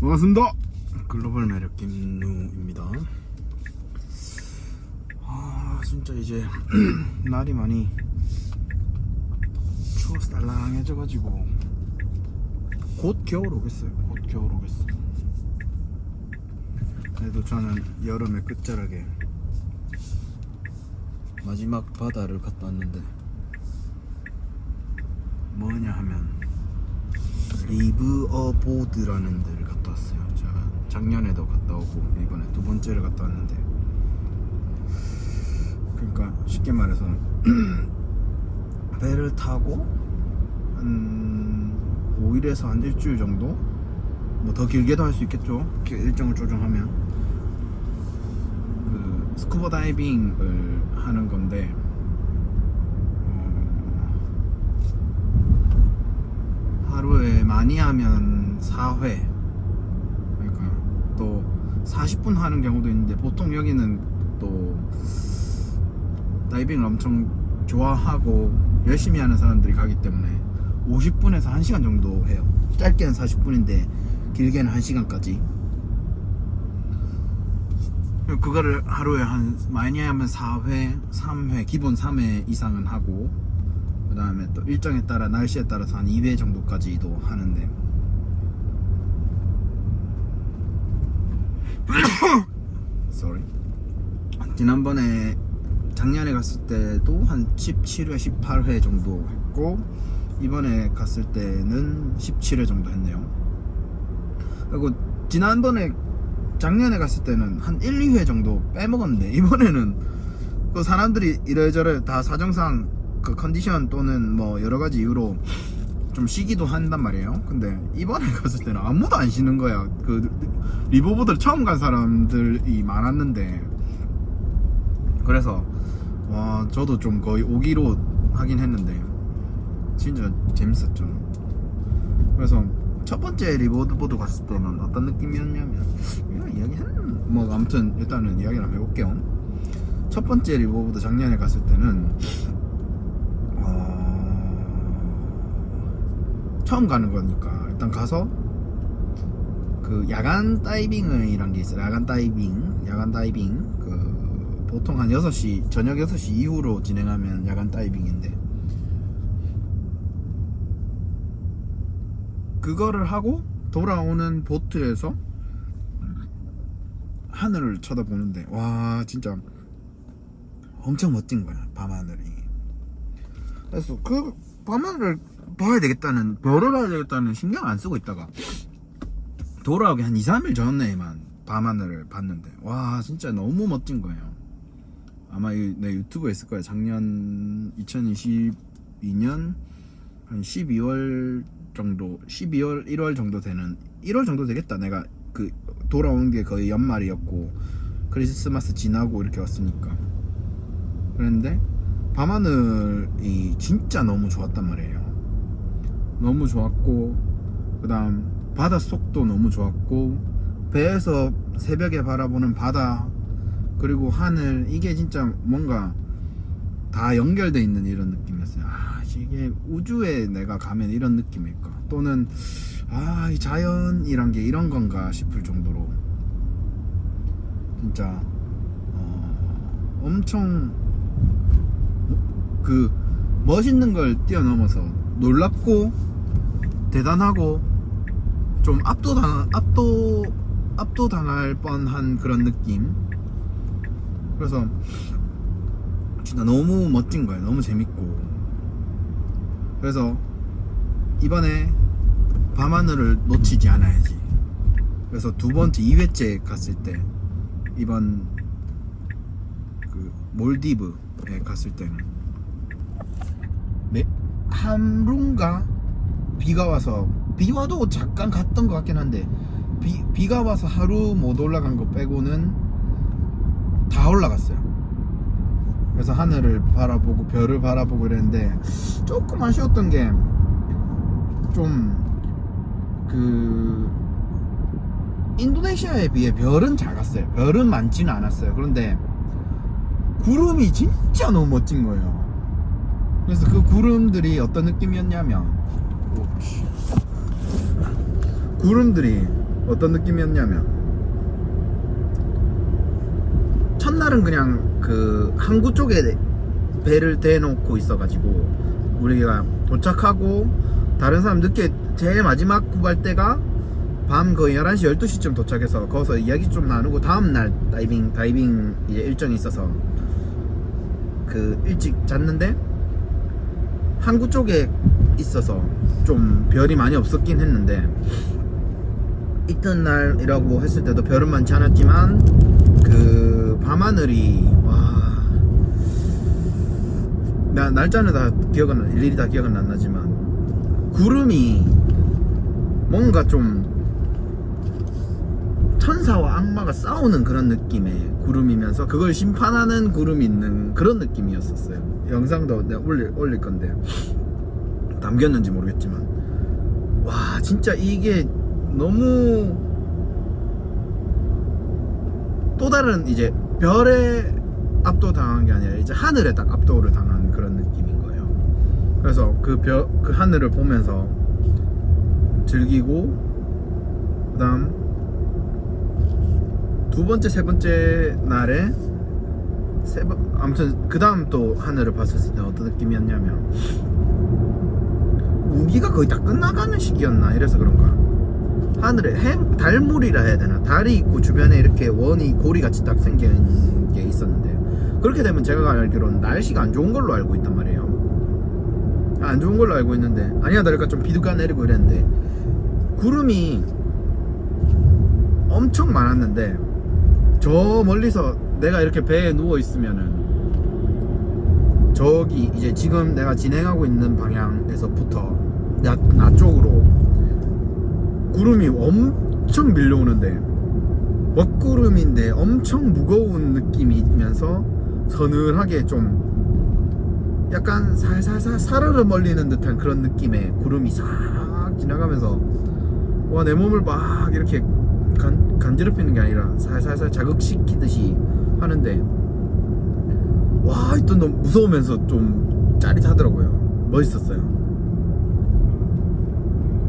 반갑습니다. 글로벌 매력 김누입니다. 아 진짜 이제 날이 많이 추워서 딸랑해져가지고 곧 겨울 오겠어요. 곧 겨울 오겠어. 그래도 저는 여름의 끝자락에 마지막 바다를 갔다 왔는데 뭐냐 하면 리브 어 보드라는 데를 갔다 왔어요. 제가 작년에도 갔다 오고 이번에 두 번째를 갔다 왔는데 그러니까 쉽게 말해서 배를 타고 한 5일에서 한 일주일 정도 뭐 더 길게도 할 수 있겠죠. 일정을 조정하면 그 스쿠버 다이빙을 하는 건데 어, 하루에 많이 하면 4회 그러니까 또 40분 하는 경우도 있는데 보통 여기는 또 다이빙을 엄청 좋아하고 열심히 하는 사람들이 가기 때문에 50분에서 1시간 정도 해요. 짧게는 40분인데 길게는 1시간까지. 그거를 하루에 한 많이 하면 4회, 3회, 기본 3회 이상은 하고 그 다음에 또 일정에 따라 날씨에 따라서 한 2회 정도까지도 하는데 sorry. 지난번에 작년에 갔을 때도 한 17회, 18회 정도 했고 이번에 갔을 때는 17회 정도 했네요. 그리고 지난번에 작년에 갔을 때는 한 1, 2회 정도 빼먹었는데 이번에는 그 사람들이 이래저래 다 사정상 그 컨디션 또는 뭐 여러 가지 이유로 좀 쉬기도 한단 말이에요. 근데 이번에 갔을 때는 아무도 안 쉬는 거야. 그 리버보드를 처음 간 사람들이 많았는데 그래서 와 저도 좀 거의 오기로 하긴 했는데 진짜 재밌었죠. 그래서 첫 번째 리버보드 갔을 때는 어떤 느낌이었냐면 이거 이야기는 뭐 아무튼 일단은 이야기를 한번 해볼게요. 첫 번째 리버보드 작년에 갔을 때는 처음 가는 거니까. 일단 가서 그 야간 다이빙이란 게 있어요. 야간 다이빙, 야간 다이빙. 그 보통 한 6시 저녁 6시 이후로 진행하면 야간 다이빙인데. 그거를 하고 돌아오는 보트에서 하늘을 쳐다보는데 와 진짜 엄청 멋진 거야 밤하늘이 그래서 그 밤하늘을 봐야 되겠다는 봐야 되겠다는 신경 안 쓰고 있다가 돌아오기 한 2, 3일 전에만 밤하늘을 봤는데 와 진짜 너무 멋진 거예요. 아마 이- 내 유튜브에 있을 거예요. 작년 2022년 한 12월 정도 12월 1월 정도 되는 1월 정도 되겠다. 내가 그 돌아온 게 거의 연말이었고 크리스마스 지나고 이렇게 왔으니까. 그런데 밤하늘이 진짜 너무 좋았단 말이에요 너무 좋았고 그 다음 바닷속도 너무 좋았고 배에서 새벽에 바라보는 바다 그리고 하늘 이게 진짜 뭔가 다 연결돼 있는 이런 느낌이었어요. 아, 이게 우주에 내가 가면 이런 느낌일까? 또는 아, 이 자연이란 게 이런 건가 싶을 정도로 진짜 어, 엄청 그 멋있는 걸 뛰어넘어서 놀랍고 대단하고 좀 압도당 압도 압도당할 뻔한 그런 느낌. 그래서 진짜 너무 멋진 거예요. 너무 재밌고. 그래서 이번에 밤하늘을 놓치지 않아야지. 그래서 두 번째 2회째 갔을 때 이번 그 몰디브에 갔을 때는 매 하루인가 비가 와서 비 와도 잠깐 갔던 것 같긴 한데 비, 비가 와서 하루 못 올라간 거 빼고는 다 올라갔어요. 그래서 하늘을 바라보고 별을 바라보고 이랬는데 조금 아쉬웠던 게 좀 그 인도네시아에 비해 별은 작았어요. 별은 많지는 않았어요. 그런데 구름이 진짜 너무 멋진 거예요. 그래서 그 구름들이 어떤 느낌이었냐면. 구름들이 어떤 느낌이었냐면 첫날은 그냥 그 항구 쪽에 배를 대놓고 있어가지고 우리가 도착하고 다른 사람 늦게 제일 마지막 구갈 때가 밤 거의 11시 12시쯤 도착해서 거기서 이야기 좀 나누고 다음날 다이빙 다이빙 이제 일정이 있어서 그 일찍 잤는데 항구 쪽에 있어서 좀 별이 많이 없었긴 했는데 이튿날이라고 했을 때도 별은 많지 않았지만 그 밤하늘이 와. 나 날짜는 다 기억은 안- 일일이 다 기억은 안 나지만 구름이 뭔가 좀 천사와 악마가 싸우는 그런 느낌의 구름이면서 그걸 심판하는 구름이 있는 그런 느낌이었었어요. 영상도 내가 올릴, 올릴 건데 담겼는지 모르겠지만 와 진짜 이게 너무 또 다른 이제 별에 압도당한 게 아니라 이제 하늘에 딱 압도를 당한 그런 느낌인 거예요. 그래서 그 별, 그 하늘을 보면서 즐기고 그다음 두 번째 세 번째 날에 세 번, 아무튼 그 다음 또 하늘을 봤을 때 어떤 느낌이었냐면 우기가 거의 다 끝나가는 시기였나? 이래서 그런가 하늘에 해, 달물이라 해야 되나? 달이 있고 주변에 이렇게 원이 고리같이 딱 생긴 게 있었는데 그렇게 되면 제가 알기로는 날씨가 안 좋은 걸로 알고 있단 말이에요. 안 좋은 걸로 알고 있는데 아니야 다를까 좀 비도 내리고 이랬는데 구름이 엄청 많았는데 저 멀리서 내가 이렇게 배에 누워 있으면은 저기 이제 지금 내가 진행하고 있는 방향에서부터 나, 나 쪽으로 구름이 엄청 밀려오는데 먹구름인데 엄청 무거운 느낌이 있면서 서늘하게 좀 약간 살살살 사르르 멀리는 듯한 그런 느낌의 구름이 싹 지나가면서 와 내 몸을 막 이렇게 간, 간지럽히는 게 아니라 살살살 자극시키듯이 하는데 와 하여튼 너무 무서우면서 좀 짜릿하더라고요. 멋있었어요.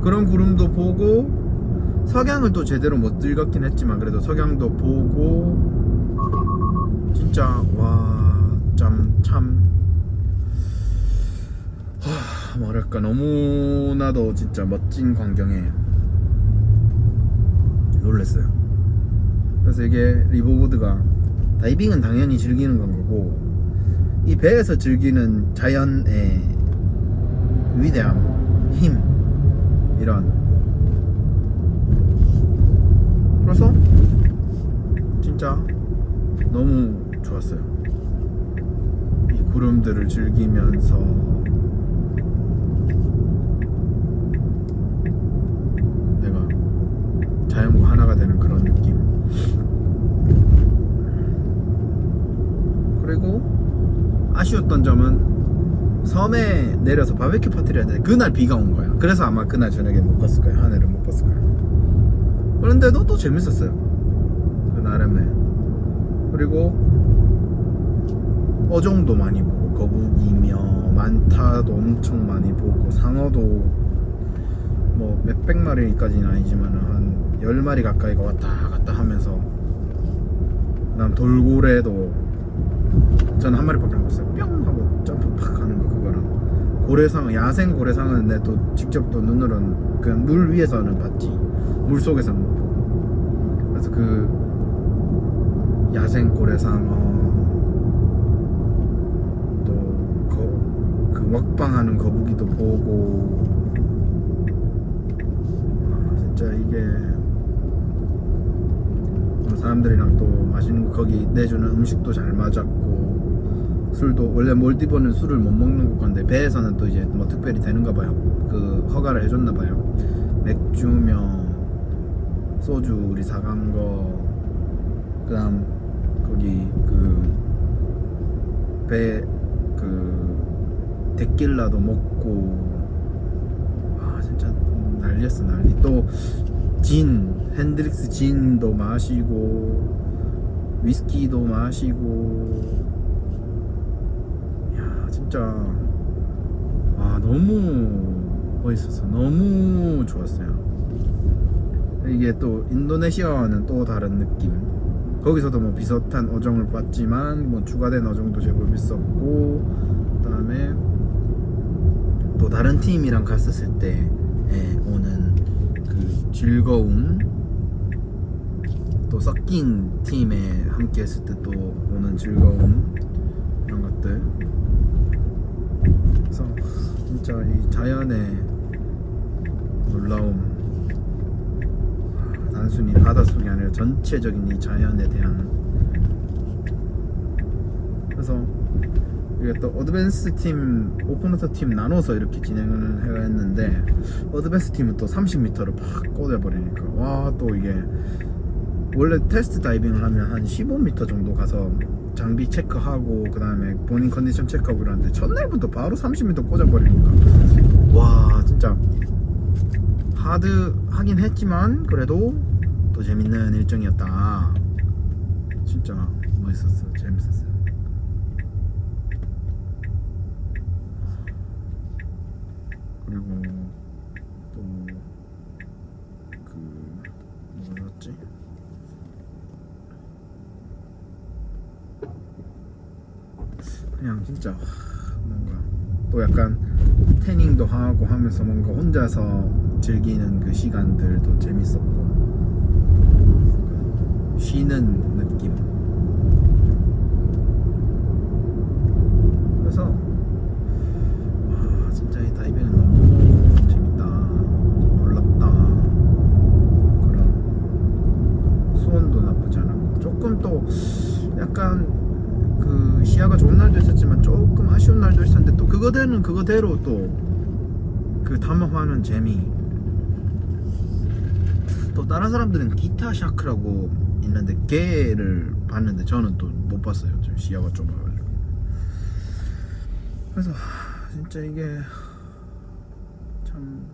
그런 구름도 보고 석양을 또 제대로 못 들었긴 했지만 그래도 석양도 보고 진짜 와참참. 하, 뭐랄까 너무나도 진짜 멋진 광경에 놀랬어요. 그래서 이게 리버보드가 다이빙은 당연히 즐기는 건 거고 이 배에서 즐기는 자연의 위대함, 힘 이런 그래서 진짜 너무 좋았어요. 이 구름들을 즐기면서 내가 자연과 하나가 되는 그런 느낌. 그리고 아쉬웠던 점은 섬에 내려서 바베큐 파티를 해야 되는데 그날 비가 온 거야. 그래서 아마 그날 저녁에 못 갔을 거야. 하늘을 못 봤을 거야. 그런데도 또 재밌었어요. 그 나름에. 그리고 어종도 많이 보고 거북이며 만타도 엄청 많이 보고 상어도 뭐 몇백 마리까지는 아니지만 한 열 마리 가까이가 왔다 갔다 하면서 그다음 돌고래도 저는 한 마리밖에 안 봤어요. 뿅 하고 점프 팍 하는 거 그거랑. 고래상어 야생 고래상어는 내또 직접 또 눈으로는 그냥 물 위에서는 봤지. 물 속에서는 못 보고 그래서 그 야생 고래상 어 또그 먹방하는 거북이도 보고. 아, 진짜 이게 뭐 사람들이랑 또 맛있는 거 거기 내주는 음식도 잘 맞았고 술도 원래 몰디브는 술을 못 먹는 국가인데 배에서는 또 이제 뭐 특별히 되는가 봐요. 그 허가를 해줬나 봐요. 맥주며 소주 우리 사간 거 그다음 거기 그 배그 데킬라도 먹고 아 진짜 난리였어 난리. 또 진 핸드릭스 진도 마시고 위스키도 마시고. 야 진짜. 와 너무 멋있었어 너무 좋았어요. 이게 또 인도네시아와는 또 다른 느낌. 거기서도 뭐 비슷한 어종을 봤지만 뭐 추가된 어종도 제법 있었고 그 다음에 또 다른 팀이랑 갔었을 때그 즐거움 또 섞인 팀에 함께 했을 때 또 오는 즐거움 이런 것들. 그래서 진짜 이 자연의 놀라움 단순히 바닷속이 아니라 전체적인 이 자연에 대한. 그래서 이게 또 어드밴스 팀, 오픈워터 팀 나눠서 이렇게 진행을 해야 했는데 어드밴스 팀은 또 30m를 팍 꽂아버리니까 와 또 이게 원래 테스트 다이빙을 하면 한 15m 정도 가서 장비 체크하고 그 다음에 본인 컨디션 체크하고 이러는데 첫날부터 바로 30m 꽂아버리니까 와 진짜 하드 하긴 했지만 그래도 또 재밌는 일정이었다. 진짜 멋있었어요. 재밌었어요 그리고 또그 뭐였지? 그냥 진짜 뭔가 또 약간 태닝도 하고 하면서 뭔가 혼자서 즐기는 그 시간들도 재밌었고 쉬는 느낌 그래서 와 진짜 이 다이빙은 너무 재밌다 놀랍다 그런 수온도 나쁘지 않았고 조금 또 약간 그 시야가 좋은 날도 있었지만 조금 아쉬운 날도 있었는데 또 그거대로는 그거대로 또 그 탐험하는 재미. 또 다른 사람들은 기타 샤크라고 있는데 걔를 봤는데 저는 또 못 봤어요. 좀 시야가 좁아가지고. 그래서 하, 진짜 이게 참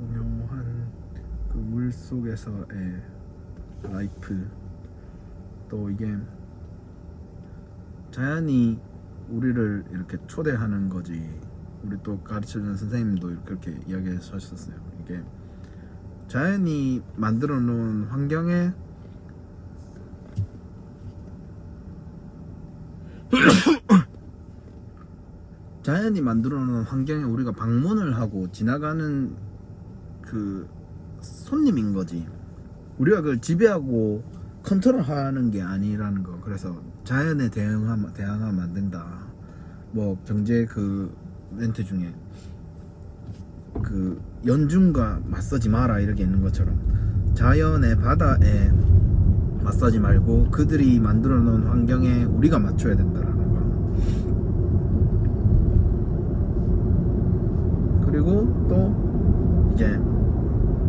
오묘한 그 물 속에서의 라이프. 또 이게 자연이 우리를 이렇게 초대하는 거지. 우리 또 가르쳐주는 선생님도 그렇게 이야기하셨었어요. 이게 자연이 만들어 놓은 환경에 자연이 만들어 놓은 환경에 우리가 방문을 하고 지나가는 그 손님인 거지. 우리가 그걸 지배하고 컨트롤하는 게 아니라는 거. 그래서 자연에 대응하면 대항하면 안 된다. 뭐 경제 그 멘트 중에 그 연중과 맞서지 마라 이렇게 있는 것처럼 자연의 바다에 맞서지 말고 그들이 만들어 놓은 환경에 우리가 맞춰야 된다라는 거. 그리고 또 이제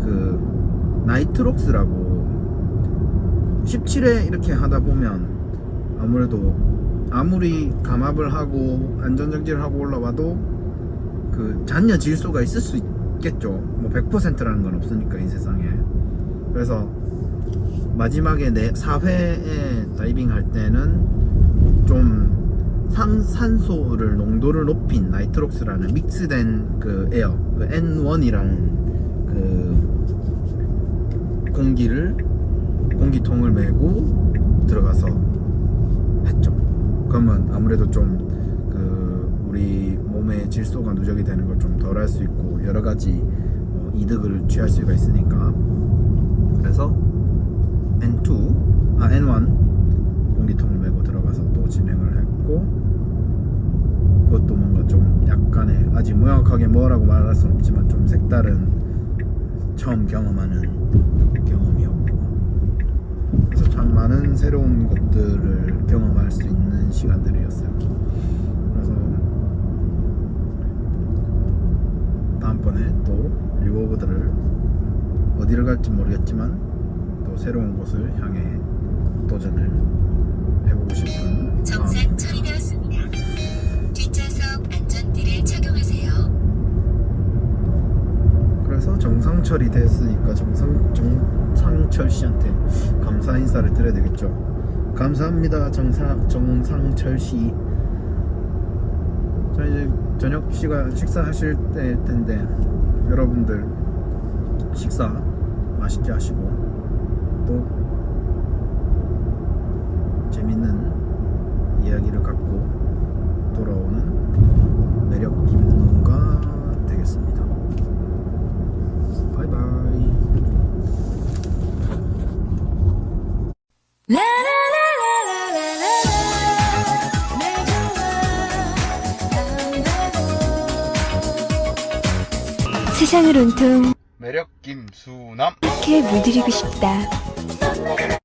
그 나이트록스라고 17회 이렇게 하다 보면 아무래도 아무리 감압을 하고 안전정지를 하고 올라와도 그 잔여 질소가 있을 수 있겠죠. 뭐 100%라는 건 없으니까 이 세상에. 그래서 마지막에 내 4회에 다이빙 할 때는 좀 산, 산소를 농도를 높인 나이트록스라는 믹스된 그 에어, 그 N1이라는 그 공기를 공기통을 메고 들어가서. 그러면 아무래도 좀 그 우리 몸에 질소가 누적이 되는 걸 좀 덜 할 수 있고 여러 가지 어, 이득을 취할 수가 있으니까. 그래서 N2 아 N1 공기통을 메고 들어가서 또 진행을 했고 그것도 뭔가 좀 약간의 아직 명확하게 뭐라고 말할 수는 없지만 좀 색다른 처음 경험하는 경험이었고 그래서 참 많은 새로운 것들을 경험할 수 있는 시간들이었어요. 그래서 다음번에 또 리워브들을 어디를 갈지 모르겠지만 또 새로운 곳을 향해 도전을 해보고 싶은 정상. 처리되었습니다. 뒷좌석 안전띠를 착용하세요. 그래서 정상철이 됐으니까 정상 정상철 씨한테 감사 인사를 드려야 되겠죠. 감사합니다, 정상 정상철 씨. 자 이제 저녁 시간 식사하실 때일 텐데 여러분들 식사 맛있게 하시고 또 재밌는 세상을 온통 매력 김수남. 이렇게 물들이고 싶다.